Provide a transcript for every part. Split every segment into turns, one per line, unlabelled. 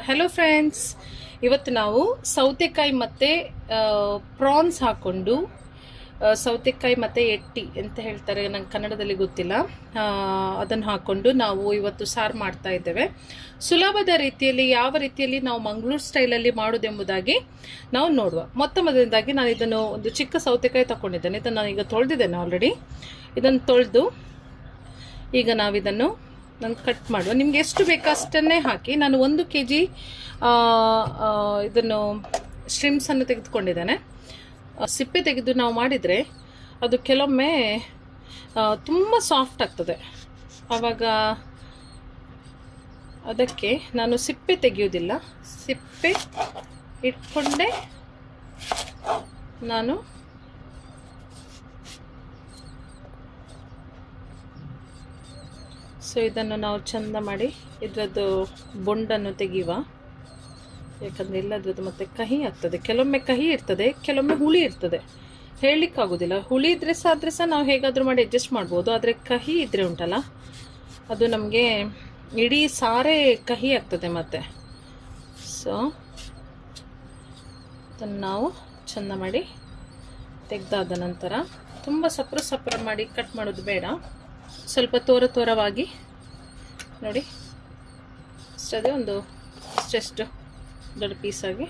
Hello friends ಇವತ್ತು ನಾವು ಸೌತೆಕಾಯಿ ಮತ್ತು ಪ್ರಾನ್ಸ್ ಹಾಕ್ಕೊಂಡು ಸೌತೆಕಾಯಿ ಮತ್ತು ಎಟ್ಟಿ ಅಂತ ಹೇಳ್ತಾರೆ, ನಂಗೆ ಕನ್ನಡದಲ್ಲಿ ಗೊತ್ತಿಲ್ಲ. ಅದನ್ನು ಹಾಕ್ಕೊಂಡು ನಾವು ಇವತ್ತು ಸಾರು ಮಾಡ್ತಾ ಇದ್ದೇವೆ. ಸುಲಭದ ರೀತಿಯಲ್ಲಿ, ಯಾವ ರೀತಿಯಲ್ಲಿ ನಾವು ಮಂಗಳೂರು ಸ್ಟೈಲಲ್ಲಿ ಮಾಡೋದೆಂಬುದಾಗಿ ನಾವು ನೋಡುವ. ಮೊತ್ತ ಮೊದಲನೇದಾಗಿ ನಾನು ಇದನ್ನು ಒಂದು ಚಿಕ್ಕ ಸೌತೆಕಾಯಿ ತಗೊಂಡಿದ್ದೇನೆ ಇದನ್ನು ನಾನು ಈಗ ತೊಳೆದಿದ್ದೇನೆ ಆಲ್ರೆಡಿ ಇದನ್ನು ತೊಳೆದು ಈಗ ನಾವಿದನ್ನು ನಾನು ಕಟ್ ಮಾಡುವ. ನಿಮ್ಗೆ ಎಷ್ಟು ಬೇಕೋ ಅಷ್ಟನ್ನೇ ಹಾಕಿ. ನಾನು ಒಂದು ಕೆ ಜಿ ಇದನ್ನು ಸ್ಟ್ರಿಮ್ಸನ್ನು ತೆಗೆದುಕೊಂಡಿದ್ದೇನೆ. ಸಿಪ್ಪೆ ತೆಗೆದು ನಾವು ಮಾಡಿದರೆ ಅದು ಕೆಲವೊಮ್ಮೆ ತುಂಬ ಸಾಫ್ಟ್ ಆಗ್ತದೆ. ಆವಾಗ ಅದಕ್ಕೆ ನಾನು ಸಿಪ್ಪೆ ತೆಗೆಯೋದಿಲ್ಲ ಸಿಪ್ಪೆ ಇಟ್ಕೊಂಡೇ ನಾನು ಸೊ ಇದನ್ನು ನಾವು ಚಂದ ಮಾಡಿ ಇದರದ್ದು ಬೊಂಡನ್ನು ತೆಗೆಯುವ. ಯಾಕಂದರೆ ಇಲ್ಲದ್ರದ್ದು ಮತ್ತೆ ಕಹಿ ಆಗ್ತದೆ. ಕೆಲವೊಮ್ಮೆ ಕಹಿ ಇರ್ತದೆ, ಕೆಲವೊಮ್ಮೆ ಹುಳಿ ಇರ್ತದೆ. ಹೇಳಲಿಕ್ಕಾಗೋದಿಲ್ಲ. ಹುಳಿ ಇದ್ರೆ ಸಹ, ಆದರೆ ಸಹ ನಾವು ಹೇಗಾದರೂ ಮಾಡಿ ಅಡ್ಜಸ್ಟ್ ಮಾಡ್ಬೋದು. ಆದರೆ ಕಹಿ ಇದ್ರೆ ಉಂಟಲ್ಲ? ಅದು ನಮಗೆ ಇಡೀ ಸಾರೇ ಕಹಿ ಆಗ್ತದೆ ಮತ್ತೆ. ಸೊ ಅದನ್ನು ನಾವು ಚಂದ ಮಾಡಿ ತೆಗೆದಾದ ನಂತರ ತುಂಬ ಸಪ್ರ ಸಪ್ರ ಮಾಡಿ ಕಟ್ ಮಾಡೋದು ಬೇಡ. ಸ್ವಲ್ಪ ತೋರ ತೋರವಾಗಿ ನೋಡಿ. ಅಷ್ಟೇ ಒಂದು ಇಷ್ಟೆಷ್ಟು ದೊಡ್ಡ ಪೀಸಾಗಿ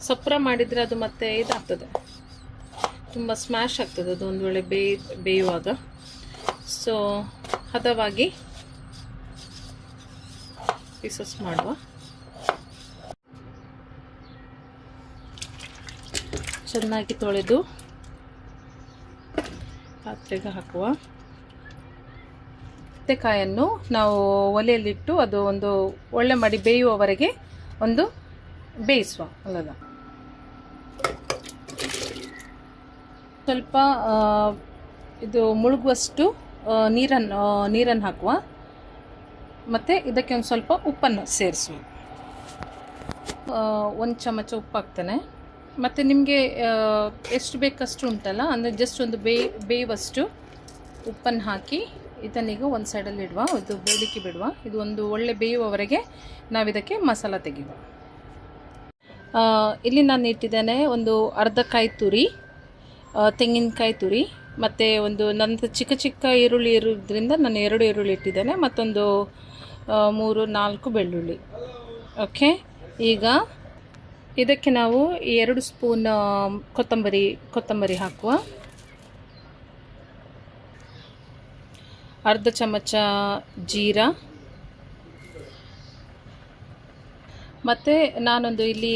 ಸಪ್ರ ಮಾಡಿದರೆ ಅದು ಮತ್ತೆ ಇದಾಗ್ತದೆ. ತುಂಬ ಸ್ಮ್ಯಾಶ್ ಆಗ್ತದೆ. ಅದು ಒಂದು ವೇಳೆ ಬೇಯ್ ಬೇಯುವಾಗ. ಸೊ ಹದವಾಗಿ ಪೀಸಸ್ ಮಾಡುವ. ಚೆನ್ನಾಗಿ ತೊಳೆದು ಪಾತ್ರೆಗೆ ಹಾಕುವ. ಸೌತೆಕಾಯನ್ನು ನಾವು ಒಲೆಯಲ್ಲಿಟ್ಟು ಅದು ಒಂದು ಒಳ್ಳೆ ಮಾಡಿ ಬೇಯುವವರೆಗೆ ಒಂದು ಬೇಯಿಸುವ ಅಲ್ಲದ. ಸ್ವಲ್ಪ ಇದು ಮುಳುಗುವಷ್ಟು ನೀರನ್ನು ನೀರನ್ನು ಹಾಕುವ. ಮತ್ತು ಇದಕ್ಕೆ ಒಂದು ಸ್ವಲ್ಪ ಉಪ್ಪನ್ನು ಸೇರಿಸುವ. ಒಂದು ಚಮಚ ಉಪ್ಪು ಹಾಕ್ತೇನೆ ಮತ್ತು ನಿಮಗೆ ಎಷ್ಟು ಬೇಕಷ್ಟು ಉಂಟಲ್ಲ, ಅಂದರೆ ಜಸ್ಟ್ ಒಂದು ಬೇಯ್, ಬೇಯುವಷ್ಟು ಉಪ್ಪನ್ನು ಹಾಕಿ ಇದನ್ನೀಗ ಒಂದು ಸೈಡಲ್ಲಿ ಇಡುವ, ಇದು ಬೇಯಲಿಕ್ಕೆ ಬಿಡುವ. ಇದು ಒಂದು ಒಳ್ಳೆ ಬೇಯುವವರೆಗೆ ನಾವಿದಕ್ಕೆ ಮಸಾಲ ತೆಗೆಯುವ. ಇಲ್ಲಿ ನಾನು ಇಟ್ಟಿದ್ದೇನೆ ಒಂದು ಅರ್ಧ ಕಾಯಿ ತುರಿ ತೆಂಗಿನಕಾಯಿ ತುರಿ, ಮತ್ತು ಒಂದು ನನ್ನ ಚಿಕ್ಕ ಚಿಕ್ಕ ಈರುಳ್ಳಿ ಇರೋದ್ರಿಂದ ನಾನು ಎರಡು ಈರುಳ್ಳಿ ಇಟ್ಟಿದ್ದೇನೆ, ಮತ್ತೊಂದು ಮೂರು, ನಾಲ್ಕು ಬೆಳ್ಳುಳ್ಳಿ. ಓಕೆ ಈಗ ಇದಕ್ಕೆ ನಾವು ಎರಡು ಸ್ಪೂನ್ ಕೊತ್ತಂಬರಿ ಕೊತ್ತಂಬರಿ ಹಾಕುವ. ಅರ್ಧ ಚಮಚ ಜೀರಾ. ಮತ್ತು ನಾನೊಂದು ಇಲ್ಲಿ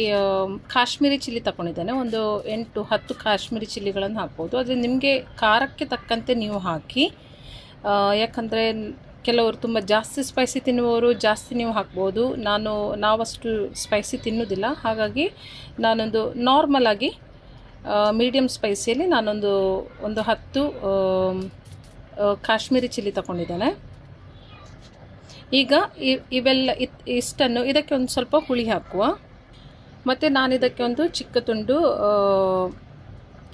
ಕಾಶ್ಮೀರಿ ಚಿಲ್ಲಿ ತಗೊಂಡಿದ್ದೇನೆ ಒಂದು ಎಂಟು ಹತ್ತು ಕಾಶ್ಮೀರಿ ಚಿಲ್ಲಿಗಳನ್ನು ಹಾಕ್ಬೋದು. ಅದು ನಿಮಗೆ ಖಾರಕ್ಕೆ ತಕ್ಕಂತೆ ನೀವು ಹಾಕಿ ಯಾಕಂದರೆ ಕೆಲವರು ತುಂಬ ಜಾಸ್ತಿ ಸ್ಪೈಸಿ ತಿನ್ನುವವರು ಜಾಸ್ತಿ ನೀವು ಹಾಕ್ಬೋದು. ನಾನು, ನಾವಷ್ಟು ಸ್ಪೈಸಿ ತಿನ್ನೋದಿಲ್ಲ. ಹಾಗಾಗಿ ನಾನೊಂದು ನಾರ್ಮಲಾಗಿ ಮೀಡಿಯಮ್ ಸ್ಪೈಸಿಯಲ್ಲಿ ನಾನೊಂದು, ಒಂದು ಹತ್ತು ಕಾಶ್ಮೀರಿ ಚಿಲ್ಲಿ ತಗೊಂಡಿದ್ದೇನೆ ಈಗ ಇವೆಲ್ಲ ಇಷ್ಟನ್ನು ಇದಕ್ಕೆ ಒಂದು ಸ್ವಲ್ಪ ಹುಳಿ ಹಾಕುವ. ಮತ್ತು ನಾನು ಇದಕ್ಕೆ ಒಂದು ಚಿಕ್ಕ ತುಂಡು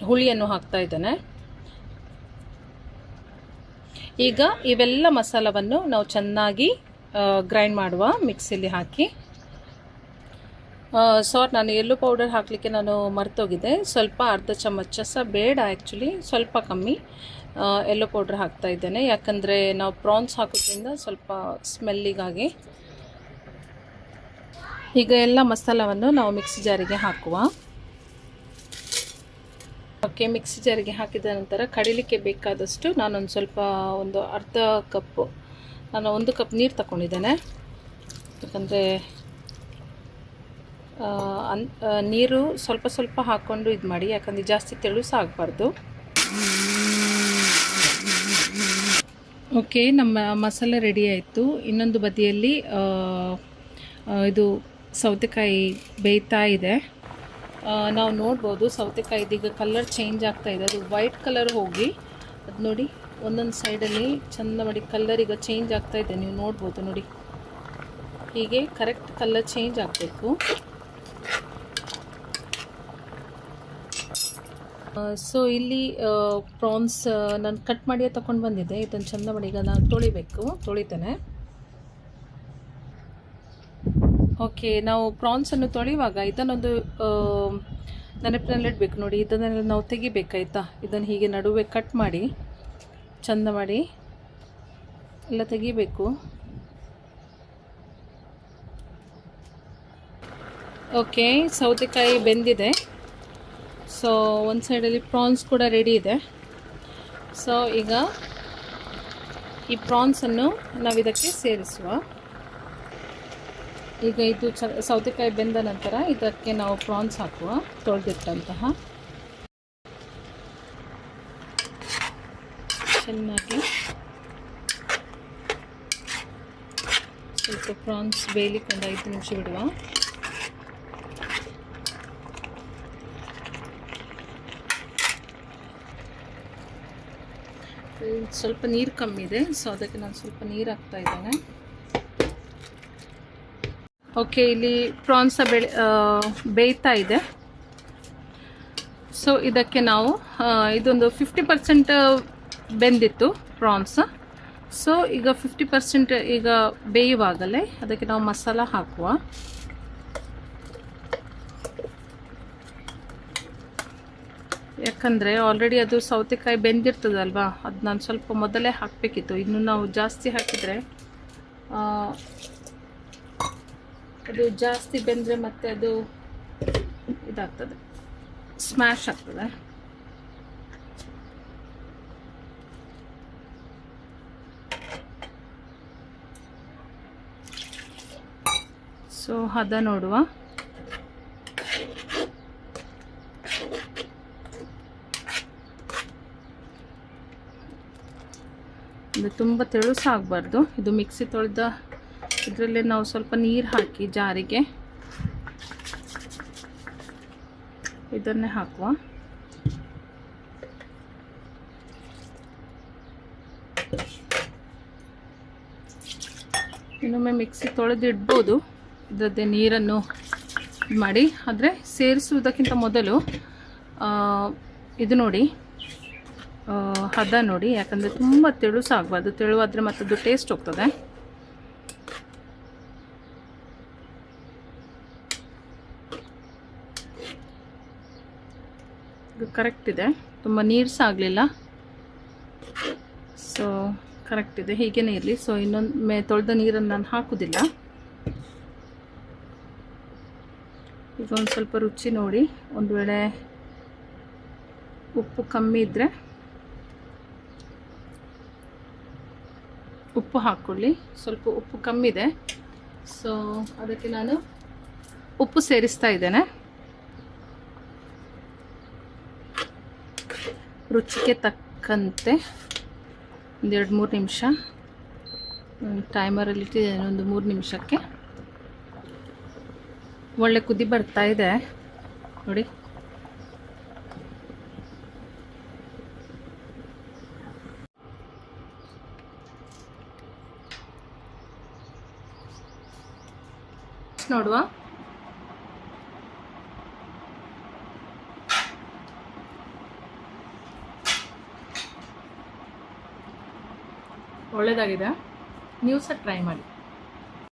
ಹುಳಿಯನ್ನು ಹಾಕ್ತಾ ಇದ್ದೇನೆ. ಈಗ ಇವೆಲ್ಲ ಮಸಾಲವನ್ನು ನಾವು ಚೆನ್ನಾಗಿ ಗ್ರೈಂಡ್ ಮಾಡುವ ಮಿಕ್ಸಿಲಿ ಹಾಕಿ. ಸಾರಿ, ನಾನು ಎಲ್ಲೋ ಪೌಡರ್ ಹಾಕಲಿಕ್ಕೆ ನಾನು ಮರ್ತೋಗಿದ್ದೆ ಸ್ವಲ್ಪ ಅರ್ಧ ಚಮಚ ಸಹ ಬೇಡ ಆ್ಯಕ್ಚುಲಿ ಸ್ವಲ್ಪ ಕಮ್ಮಿ ಎಲ್ಲೋ ಪೌಡ್ರ್ ಹಾಕ್ತಾ ಇದ್ದೇನೆ. ಯಾಕಂದರೆ ನಾವು ಪ್ರಾನ್ಸ್ ಹಾಕೋದ್ರಿಂದ ಸ್ವಲ್ಪ ಸ್ಮೆಲ್ಲಿಗಾಗಿ ಈಗ ಎಲ್ಲ ಮಸಾಲವನ್ನು ನಾವು ಮಿಕ್ಸಿ ಜಾರಿಗೆ ಹಾಕುವ. ಓಕೆ ಮಿಕ್ಸಿ ಜಾರಿಗೆ ಹಾಕಿದ ನಂತರ ಕಡಿಲಿಕ್ಕೆ ಬೇಕಾದಷ್ಟು ನಾನೊಂದು ಸ್ವಲ್ಪ ಒಂದು ಅರ್ಧ ಕಪ್ಪು ನಾನು ಒಂದು ಕಪ್ ನೀರು ತಗೊಂಡಿದ್ದೇನೆ ಯಾಕಂದರೆ ಅನ್ ನೀರು ಸ್ವಲ್ಪ ಸ್ವಲ್ಪ ಹಾಕ್ಕೊಂಡು ಇದು ಮಾಡಿ, ಯಾಕಂದರೆ ಜಾಸ್ತಿ ತೆಳು ಆಗಬಾರ್ದು ಓಕೆ, ನಮ್ಮ ಮಸಾಲೆ ರೆಡಿ ಆಯಿತು. ಇನ್ನೊಂದು ಬದಿಯಲ್ಲಿ ಇದು ಸೌತೆಕಾಯಿ ಬೇಯ್ತಾ ಇದೆ. ನಾವು ನೋಡ್ಬೋದು ಸೌತೆಕಾಯಿ ಇದೀಗ ಕಲರ್ ಚೇಂಜ್ ಆಗ್ತಾ ಇದೆ. ಅದು ವೈಟ್ ಕಲರ್ ಹೋಗಿ, ಅದು ನೋಡಿ, ಒಂದೊಂದು ಸೈಡಲ್ಲಿ ಚಂದ ಮಾಡಿ ಕಲ್ಲರ್ ಈಗ ಚೇಂಜ್ ಆಗ್ತಾ ಇದೆ. ನೀವು ನೋಡ್ಬೋದು ನೋಡಿ. ಹೀಗೆ ಕರೆಕ್ಟ್ ಕಲರ್ ಚೇಂಜ್ ಆಗಬೇಕು. ಸೊ ಇಲ್ಲಿ ಪ್ರಾನ್ಸ್ ನಾನು ಕಟ್ ಮಾಡಿಯೇ ತೊಗೊಂಡು ಬಂದಿದ್ದೆ. ಇದನ್ನು ಚಂದ ಮಾಡಿ ಈಗ ನಾನು ತೊಳಿಬೇಕು. ತೊಳಿತೇನೆ. ಓಕೆ ನಾವು ಪ್ರಾನ್ಸನ್ನು ತೊಳೆಯುವಾಗ ಇದನ್ನೊಂದು ನೆನಪಿನಲ್ಲಿಡಬೇಕು ನೋಡಿ. ಇದನ್ನೆಲ್ಲ ನಾವು ತೆಗಿಬೇಕಾಯ್ತಾ? ಇದನ್ನು ಹೀಗೆ ನಡುವೆ ಕಟ್ ಮಾಡಿ, ಚಂದ ಮಾಡಿ ಎಲ್ಲ ತೆಗಿಬೇಕು. ಓಕೆ ಸೌತೆಕಾಯಿ ಬೆಂದಿದೆ. ಸೊ ಒಂದು ಸೈಡಲ್ಲಿ ಪ್ರಾನ್ಸ್ ಕೂಡ ರೆಡಿ ಇದೆ. ಸೊ ಈಗ ಈ ಪ್ರಾನ್ಸನ್ನು ನಾವು ಇದಕ್ಕೆ ಸೇರಿಸುವ. ಈಗ ಇದು ಚ, ಸೌತೆಕಾಯಿ ಬೆಂದ ನಂತರ ಇದಕ್ಕೆ ನಾವು ಪ್ರಾನ್ಸ್ ಹಾಕುವ ತೊಳೆದಿಟ್ಟಂತಹ. ಚೆನ್ನಾಗಿ ಸ್ವಲ್ಪ ಪ್ರಾನ್ಸ್ ಬೇಯಲಿಕ್ಕೆ ಒಂದು ಐದು ನಿಮಿಷ ಬಿಡುವ. ಸ್ವಲ್ಪ ನೀರು ಕಮ್ಮಿ ಇದೆ ಸೊ ಅದಕ್ಕೆ ನಾನು ಸ್ವಲ್ಪ ನೀರು ಹಾಕ್ತಾ ಇದ್ದೇನೆ. ಓಕೆ ಇಲ್ಲಿ ಪ್ರಾನ್ಸ ಬೆಳೆ ಬೇಯ್ತಾ ಇದೆ. ಸೊ ಇದಕ್ಕೆ ನಾವು ಇದೊಂದು ಫಿಫ್ಟಿ ಪರ್ಸೆಂಟ್ ಬೆಂದಿತ್ತು ಪ್ರಾನ್ಸ್. ಸೊ ಈಗ ಫಿಫ್ಟಿ ಪರ್ಸೆಂಟ್ ಈಗ ಬೇಯುವಾಗಲೇ ಅದಕ್ಕೆ ನಾವು ಮಸಾಲ ಹಾಕುವ. ಯಾಕಂದರೆ ಆಲ್ರೆಡಿ ಅದು ಸೌತೆಕಾಯಿ ಬೆಂದಿರ್ತದಲ್ವಾ? ಅದು ನಾನು ಸ್ವಲ್ಪ ಮೊದಲೇ ಹಾಕಬೇಕಿತ್ತು. ಇನ್ನು ನಾವು ಜಾಸ್ತಿ ಹಾಕಿದರೆ ಅದು ಜಾಸ್ತಿ ಬೆಂದರೆ ಮತ್ತೆ ಅದು ಇದಾಗ್ತದೆ. ಸ್ಮ್ಯಾಶ್ ಆಗ್ತದೆ. ಸೊ ಹದ ನೋಡುವ. ಇದು ತುಂಬ ತೆಳುಸ ಆಗಬಾರ್ದು ಇದು ಮಿಕ್ಸಿ ತೊಳೆದ ಇದರಲ್ಲೇ ನಾವು ಸ್ವಲ್ಪ ನೀರು ಹಾಕಿ ಜಾರಿಗೆ ಇದನ್ನೇ ಹಾಕುವ. ಇನ್ನೊಮ್ಮೆ ಮಿಕ್ಸಿ ತೊಳೆದಿಡ್ಬೋದು. ಇದರದ್ದೇ ನೀರನ್ನು ಮಾಡಿ. ಆದರೆ ಸೇರಿಸುವುದಕ್ಕಿಂತ ಮೊದಲು ಇದು ನೋಡಿ. ಹದ ನೋಡಿ, ಯಾಕಂದರೆ ತುಂಬ ತೆಳುಸ ಆಗಬಾರ್ದು ತೆಳುವಾದರೆ ಮತ್ತದು ಟೇಸ್ಟ್ ಹೋಗ್ತದೆ. ಇದು ಕರೆಕ್ಟ್ ಇದೆ. ತುಂಬ ನೀರು ಸಹ ಸೊ ಕರೆಕ್ಟ್ ಇದೆ. ಹೀಗೇನೆ ಇರಲಿ. ಸೊ ಮೇ, ತೊಳೆದ ನೀರನ್ನು ನಾನು ಹಾಕೋದಿಲ್ಲ. ಈಗ ಒಂದು ಸ್ವಲ್ಪ ರುಚಿ ನೋಡಿ. ಒಂದು ವೇಳೆ ಉಪ್ಪು ಕಮ್ಮಿ ಇದ್ದರೆ ಉಪ್ಪು ಹಾಕ್ಕೊಳ್ಳಿ. ಸ್ವಲ್ಪ ಉಪ್ಪು ಕಮ್ಮಿದೆ ಸೊ ಅದಕ್ಕೆ ನಾನು ಉಪ್ಪು ಸೇರಿಸ್ತಾ ಇದ್ದೇನೆ. ರುಚಿಗೆ ತಕ್ಕಂತೆ ಒಂದೆರಡು ಮೂರು ನಿಮಿಷ. ಟೈಮರಲ್ಲಿ ಇಟ್ಟಿದ್ದೇನೆ, ಒಂದು ಮೂರು ನಿಮಿಷಕ್ಕೆ. ಒಳ್ಳೆ ಕುದಿ ಬರ್ತಾ ಇದೆ. ನೋಡಿ. ನೋಡುವ. ಒಳ್ಳೆಯದಾಗಿದೆ ನೀವು ಸಹ ಟ್ರೈ ಮಾಡಿ.